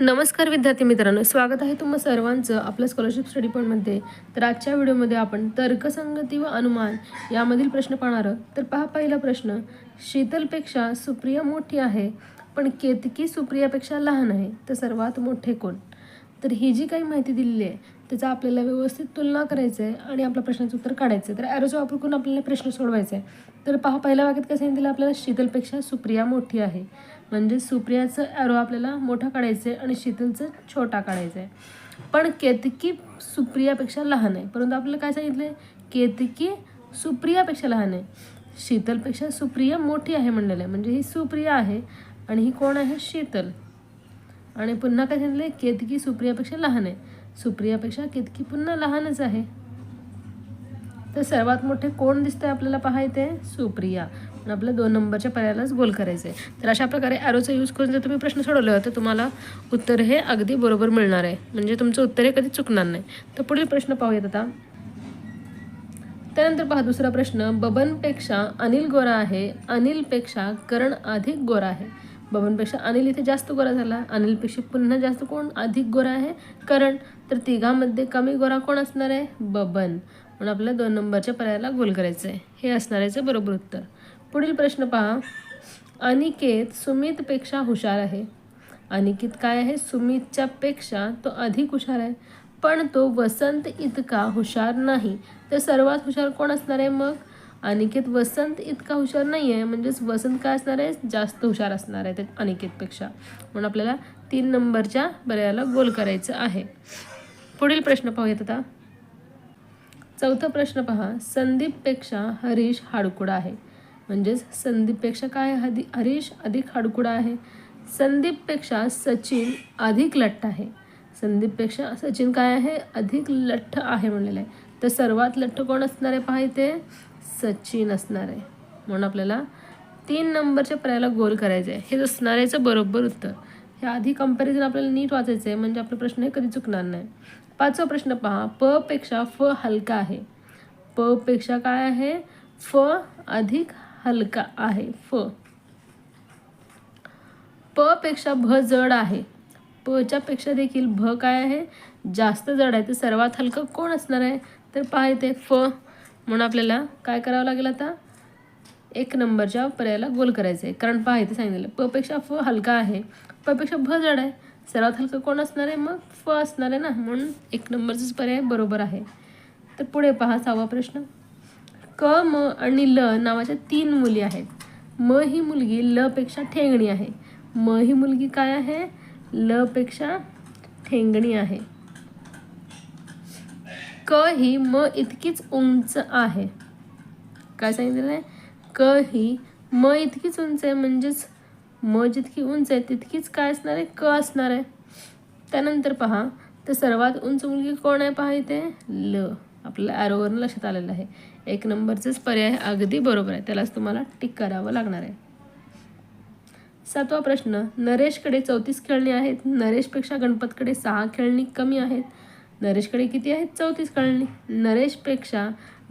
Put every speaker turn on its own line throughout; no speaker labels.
नमस्कार विद्यार्थी मित्रांनो स्वागत आहे तुम्हा सर्वांचं आपल्या स्कॉलरशिप स्टडी पॉईंटमध्ये तर आजच्या व्हिडिओमध्ये आपण तर्कसंगती व अनुमान यामधील प्रश्न पाहणार तर पहा पहिला प्रश्न शीतलपेक्षा सुप्रिया मोठी आहे पण केतकी सुप्रियापेक्षा लहान आहे तर सर्वात मोठे कोण? तर ही जी काही माहिती दिलेली आहे त्याचा आपल्याला व्यवस्थित तुलना करायचं आहे आणि आपल्या प्रश्नाचं उत्तर काढायचं आहे तर ॲरोचा वापर करून आपल्याला प्रश्न सोडवायचा आहे तर पहा पहिल्या वाक्यात कसं सांगितलं आपल्याला शीतलपेक्षा सुप्रिया मोठी आहे. म्हणजे सुप्रियाचं ॲरो आपल्याला मोठा काढायचं आहे आणि शीतलचं छोटा काढायचं आहे पण केतकी सुप्रियापेक्षा लहान आहे. परंतु आपल्याला काय सांगितलं आहे केतकी सुप्रियापेक्षा लहान आहे. शीतलपेक्षा सुप्रिया मोठी आहे म्हणलेलं आहे. म्हणजे ही सुप्रिया आहे आणि ही कोण आहे? शीतल. आणि पुन्हा काय सांगितलं केतकी सुप्रियापेक्षा लहान आहे. सुप्रियापेक्षा केतकी पुन्हा लहानच आहे. तर सर्वात मोठे कोण दिसतंय आपल्याला पाहायचे सुप्रिया. पण आपल्या दोन नंबरच्या पर्यायालाच गोल करायचं आहे तर अशा प्रकारे ॲरोचा यूज करून जर तुम्ही प्रश्न सोडवले तर तुम्हाला उत्तर हे अगदी बरोबर मिळणार आहे. म्हणजे तुमचं उत्तर हे कधी चुकणार नाही. तर पुढील प्रश्न पाहूयात आता. त्यानंतर पहा दुसरा प्रश्न. बबनपेक्षा अनिल गोरा आहे. अनिलपेक्षा करण अधिक गोरा आहे. बबनपेक्षा अनिल इथे जास्त गोरा झाला. अनिलपेक्षा पुन्हा जास्त कोण? अधिक गोरा आहे. करण तर तिघामध्ये कमी गोरा कोण असणार आहे? बबन. म्हणून आपल्याला दोन नंबरच्या पर्यायाला गोल करायचं आहे हे असणार आहे बरोबर उत्तर. पुढील प्रश्न पहा. अनिकेत सुमितपेक्षा हुशार आहे. अनिकेत काय आहे? सुमितच्या पेक्षा तो अधिक हुशार आहे. पण तो वसंत इतका हुशार नाही. तर सर्वात हुशार कोण असणार आहे मग? अनिकेत वसंत इतका हुशार नाही आहे म्हणजेच वसंत काय असणार आहे? जास्त हुशार असणार आहे त्या अनिकेतपेक्षा. म्हणून आपल्याला तीन नंबरच्या पर्यायाला गोल करायचं आहे. पुढील प्रश्न पाहूयात आता. चौथा प्रश्न पहा. संदीपपेक्षा हरीश हाडकुडा आहे. म्हणजेच संदीपपेक्षा काय हदी हरीश अधिक हाडकुडा आहे? संदीपपेक्षा सचिन अधिक लठ्ठ आहे. संदीपपेक्षा सचिन काय आहे? अधिक लठ्ठ आहे म्हणलेलं आहे. तर सर्वात लठ्ठ कोण असणार आहे पहा इथे? सचिन असणार आहे. म्हणून आपल्याला तीन नंबरच्या पर्यायाला गोल करायचं आहे. हे असणार आहे याचं बरोबर उत्तर. हे आधी कंपॅरिझन आपल्याला नीट वाचायचं आहे म्हणजे आपला प्रश्न हे कधी चुकणार नाही. पाचवा प्रश्न पहा. प पेक्षा फ हलका आहे. प पेक्षा काय आहे? फ अधिक हलका आहे. फ. प पेक्षा भ जड आहे. पच्या पेक्षा देखील भ काय आहे? जास्त जड आहे. तर सर्वात हलकं कोण असणार आहे? तर पहा इथे फ. म्हणून आपल्याला काय करावं लागेल आता? एक नंबरच्या पर्यायाला गोल करायचं आहे कारण पहा इथे सांगितलं पपेक्षा फ हलका आहे. पपेक्षा भ जड आहे. सर्वात हलकं कोण असणार आहे? मग फ असणार आहे ना. म्हणून एक नंबरचाच पर्याय बरोबर आहे. तर पुढे पहा सहावा प्रश्न. क म आणि ल नावाच्या तीन मुली आहेत. म ही मुलगी ल पेक्षा ठेंगणी आहे. म ही मुलगी काय आहे? ल पेक्षा ठेंगणी आहे. क ही म इतकीच उंच आहे. काय सांगितलेलं आहे? क ही म इतकीच उंच आहे म्हणजेच म जितकी उंच आहे तितकीच काय असणार आहे? क असणार आहे. त्यानंतर पहा तर सर्वात उंच मुलगी कोण आहे पहा इथे? ल. आपल्याला ॲरोवरून लक्षात आलेलं आहे. एक नंबरचाच पर्याय अगदी बरोबर आहे. त्यालाच तुम्हाला टिक करावं लागणार आहे. सातवा प्रश्न नरेशकडे चौतीस खेळणी आहेत. नरेशपेक्षा गणपतकडे सहा खेळणी कमी आहेत. नरेशकडे किती आहेत? चौतीस खेळणी नरेशपेक्षा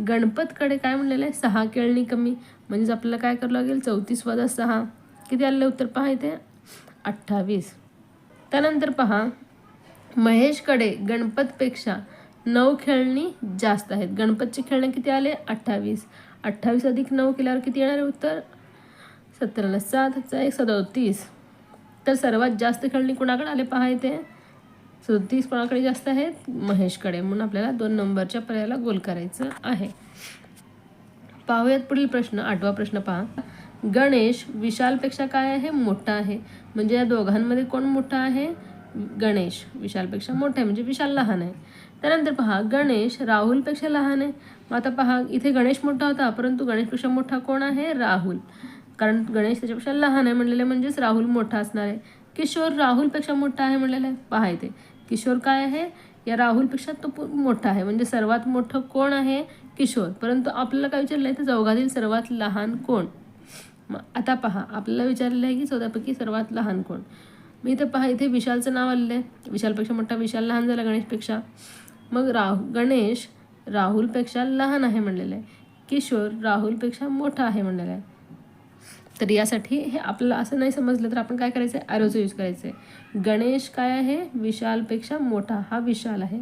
गणपतकडे काय म्हणलेलं आहे? सहा खेळणी कमी. म्हणजेच आपल्याला काय करावं लागेल? चौतीस वजा सहा. किती आलेलं उत्तर पहा इथे? अठ्ठावीस. त्यानंतर पहा महेशकडे गणपतपेक्षा नऊ खेळणी जास्त आहेत. गणपतचे खेळणे किती आले? अठ्ठावीस. अठ्ठावीस अधिक नऊ केल्यावर किती येणार आहे उत्तर? सतराला सात एक सदोतीस. तर सर्वात जास्त खेळणी कुणाकडे आले पहा इथे? सदतीस कोणाकडे जास्त आहेत महेशकडे. म्हणून आपल्याला दोन नंबरच्या पर्यायाला गोल करायचं आहे. पाहूयात पुढील प्रश्न आठवा प्रश्न पहा. गणेश विशालपेक्षा काय आहे? मोठा आहे. म्हणजे या दोघांमध्ये कोण मोठा आहे? गणेश विशालपेक्षा मोठा आहे. म्हणजे विशाल लहान आहे. त्यानंतर पहा गणेश राहुलपेक्षा लहान आहे. मग आता पहा इथे गणेश मोठा होता परंतु गणेशपेक्षा मोठा कोण आहे? राहुल. कारण गणेश त्याच्यापेक्षा लहान आहे म्हणलेलं म्हणजेच राहुल मोठा असणार आहे. किशोर राहुलपेक्षा मोठा आहे म्हणलेलं आहे. पहा इथे. किशोर काय आहे? या राहुलपेक्षा तो पु- मोठा आहे. म्हणजे सर्वात मोठं कोण आहे? किशोर. परंतु आपल्याला काय विचारलं आहे तर चौघातील सर्वात लहान कोण? मग आता पहा. आपल्याला विचारलं आहे की चौदापैकी सर्वात लहान कोण? मी इथं पहा इथे विशालचं नाव आलेलं आहे. विशालपेक्षा मोठा विशाल लहान झाला गणेशपेक्षा. मग राहु गणेश राहुलपेक्षा लहान आहे म्हणलेलं आहे. किशोर राहुलपेक्षा मोठा आहे म्हणलेलं आहे. तर यासाठी हे आपल्याला असं नाही समजलं तर आपण काय करायचं आहे ॲरोचं यूज करायचं आहे गणेश काय आहे? विशालपेक्षा मोठा हा विशाल आहे.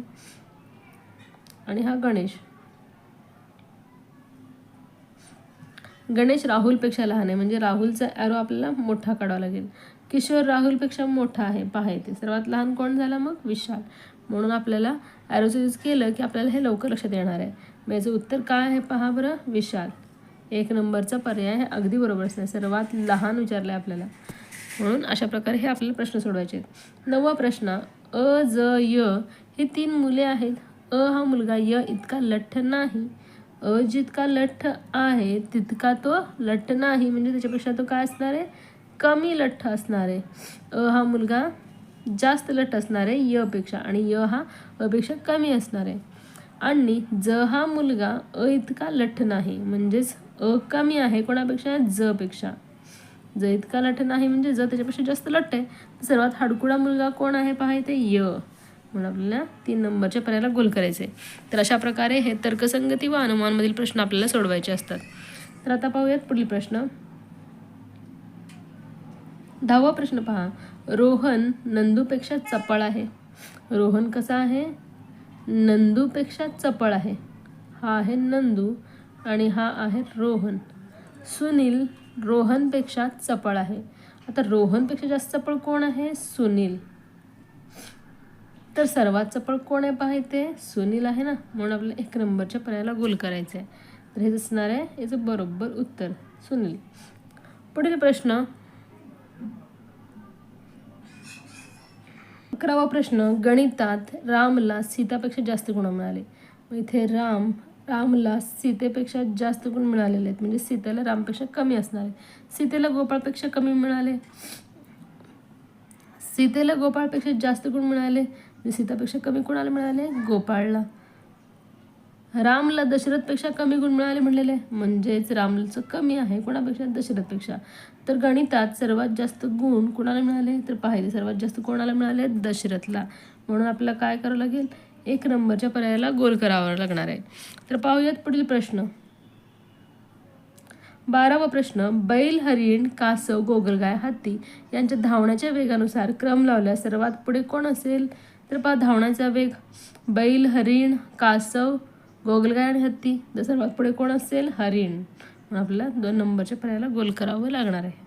आणि हा गणेश. गणेश राहुलपेक्षा लहान आहे. म्हणजे राहुलचा ॲरो आपल्याला मोठा काढावा लागेल. किशोर राहुलपेक्षा मोठा आहे. पहा ते सर्वात लहान कोण झाला मग? विशाल. म्हणून आपल्याला ॲरोचं यूज केलं की आपल्याला हे लवकर लक्षात येणार आहे. याचं उत्तर काय आहे? पहा बरं. विशाल. एक नंबरचा पर्याय आहे अगदी बरोबरच नाही सर्वात लहान विचारलं आहे आपल्याला. म्हणून अशा प्रकारे हे आपल्याला प्रश्न सोडवायचे आहेत. नववा प्रश्न अ ज य ही तीन मुले आहेत. अ हा मुलगा य इतका लठ्ठ नाही. अ जितका लठ्ठ आहे तितका तो लठ्ठ नाही. म्हणजे त्याच्यापेक्षा तो काय असणार आहे? कमी लठ्ठ असणार आहे. अ हा मुलगा जास्त लठ्ठ असणार आहे यपेक्षा आणि य हा अपेक्षा कमी असणार आहे. आणि ज हा मुलगा अ इतका लठ्ठ नाही. म्हणजेच अ कमी आहे कोणापेक्षा ज पेक्षा ज इतका लठ्ठ नाही म्हणजे ज त्याच्यापेक्षा जास्त लठ्ठ आहे. सर्वात हाडकुडा मुलगा कोण आहे पहा ते य. म्हणून आपल्याला तीन नंबरच्या पर्यायाला गोल करायचे तर अशा प्रकारे हे तर्कसंगती व अनुमानमधील प्रश्न आपल्याला सोडवायचे असतात. तर आता पाहूयात पुढील प्रश्न. दहावा प्रश्न पहा. रोहन नंदूपेक्षा चपळ आहे. रोहन कसा आहे? नंदूपेक्षा चपळ आहे. हा आहे नंदू. आणि हा आहे रोहन. सुनील रोहनपेक्षा चपळ आहे. आता रोहनपेक्षा जास्त चपळ कोण आहे? सुनील. तर सर्वात चपळ कोण आहे पाहे ते सुनील आहे ना? म्हणून आपल्याला एक नंबरच्या पर्यायाला गोल करायचं आहे. तर हे असणार आहे. याचं बरोबर उत्तर. सुनील. पुढील प्रश्न. अकरावा प्रश्न. गणितात रामला सीतापेक्षा जास्त गुण मिळाले. मग इथे राम रामला सीतेपेक्षा जास्त गुण मिळालेले आहेत. म्हणजे सीतेला रामपेक्षा कमी असणार आहेत. सीतेला गोपाळपेक्षा कमी मिळाले. सीतेला गोपाळपेक्षा जास्त गुण मिळाले. म्हणजे सीतापेक्षा कमी कोणाला मिळाले? गोपाळला. रामला दशरथपेक्षा कमी गुण मिळाले म्हणलेले. म्हणजेच रामचं कमी आहे कोणापेक्षा? दशरथपेक्षा. तर गणितात सर्वात जास्त गुण कोणाला मिळाले? तर पाहिले सर्वात जास्त कोणाला मिळाले? दशरथला. म्हणून आपल्याला काय करावं लागेल? एक नंबरच्या पर्यायाला गोल करावा लागणार आहे. तर पाहूयात पुढील प्रश्न. बारावा प्रश्न बैल हरिण कासव गोगलगाय हत्ती यांच्या धावण्याच्या वेगानुसार क्रम लावल्यास सर्वात पुढे कोण असेल? तर पहा धावण्याचा वेग बैल हरिण कासव गोगलगाय आणि हत्ती. तर सर्वात पुढे कोण असेल? हरिण. म्हणून आपल्याला दोन नंबरच्या पर्यायाला गोल करावं लागणार आहे.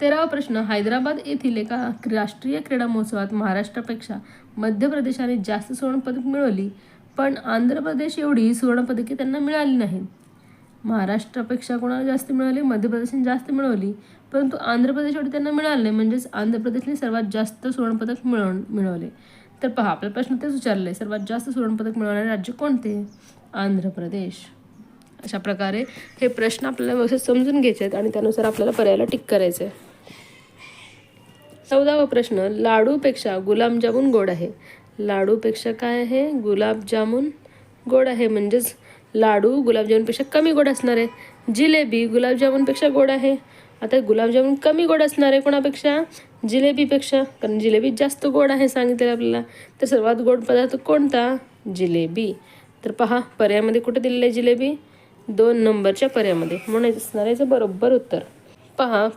तेरावा प्रश्न हैदराबाद येथील एका राष्ट्रीय क्रीडा महोत्सवात महाराष्ट्रापेक्षा मध्य प्रदेशाने जास्त सुवर्णपदक मिळवली पण आंध्र प्रदेश एवढी सुवर्णपदके त्यांना मिळाली नाहीत. महाराष्ट्रापेक्षा कोणाला जास्त मिळाली? मध्य प्रदेशाने जास्त मिळवली परंतु आंध्र प्रदेश एवढी त्यांना मिळाले नाही म्हणजेच आंध्र प्रदेशने सर्वात जास्त सुवर्णपदक मिळव मिळवले. तर पहा आपला प्रश्न तेच विचारले सर्वात जास्त सुवर्णपदक मिळवणारे राज्य कोणते? आंध्र प्रदेश. अशा प्रकारे हे प्रश्न आपल्याला व्यवस्थित समजून घ्यायचे आहेत आणि त्यानुसार आपल्याला पर्यायाला टिक करायचं आहे चौदावा प्रश्न लाडूपेक्षा गुलाबजामुन गोड आहे. लाडूपेक्षा काय आहे? गुलाबजामुन गोड आहे. म्हणजेच लाडू गुलाबजामुनपेक्षा कमी गोड असणार आहे. जिलेबी गुलाबजामुनपेक्षा गोड आहे. आता गुलाबजामुन कमी गोड असणार आहे कोणापेक्षा? जिलेबीपेक्षा. कारण जिलेबी जास्त गोड आहे सांगितलेलं आपल्याला. तर सर्वात गोड पदार्थ कोणता? जिलेबी. तर पहा पर्यायामध्ये कुठे दिलेलं आहे जिलेबी? दोन नंबरच्या पर्यायामध्ये. म्हणायचं असणार याचं बरोबर उत्तर. पहा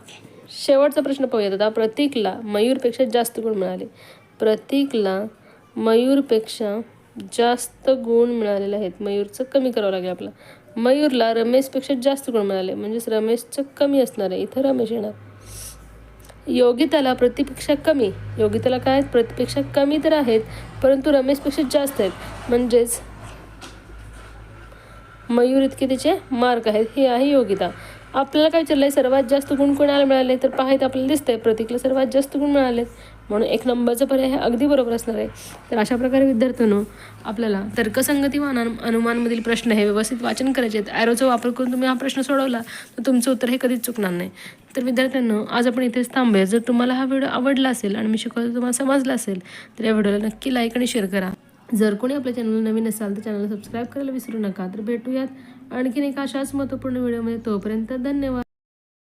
शेवटचा प्रश्न पाहूयात आता प्रतीकला मयूरपेक्षा जास्त गुण मिळाले. प्रतीकला मयूरपेक्षा जास्त गुण मिळालेले आहेत. मयूरचं कमी करावं लागेल आपला मयूरला रमेशपेक्षा जास्त गुण मिळाले. म्हणजेच रमेशचं कमी असणार आहे. इथं रमेश येणार. योगिताला प्रतिपेक्षा कमी. योगिताला काय आहेत? प्रतिपेक्षा कमी तर आहेत परंतु रमेशपेक्षा जास्त आहेत. म्हणजेच मयूर इतके तिचे मार्क आहेत. हे आहे योगिता. आपल्याला काय विचारलं आहे सर्वात जास्त गुण कोणाला मिळाले? तर पाहायत आपल्याला दिसतंय. प्रतीकला सर्वात जास्त गुण मिळाले म्हणून एक नंबरचा पर्याय हे अगदी बरोबर असणार आहे. तर अशा प्रकारे विद्यार्थ्यांनो आपल्याला तर्कसंगती व अनु अनुमानमधील प्रश्न हे व्यवस्थित वाचन करायचे आहेत. ॲरोचा वापर करून तुम्ही हा प्रश्न सोडवला तर तुमचं उत्तर हे कधीच चुकणार नाही. तर विद्यार्थ्यांनो आज आपण इथेच थांबूया. जर तुम्हाला हा व्हिडिओ आवडला असेल आणि मी शिकवलं तुम्हाला समजला असेल तर या व्हिडिओला नक्की लाईक आणि शेअर करा. जर कोणी आपल्या चॅनल नवीन असाल तर चॅनलला सबस्क्राईब करायला विसरू नका. तर भेटूयात आणखीन एका अशाच महत्त्वपूर्ण व्हिडिओमध्ये तोपर्यंत धन्यवाद.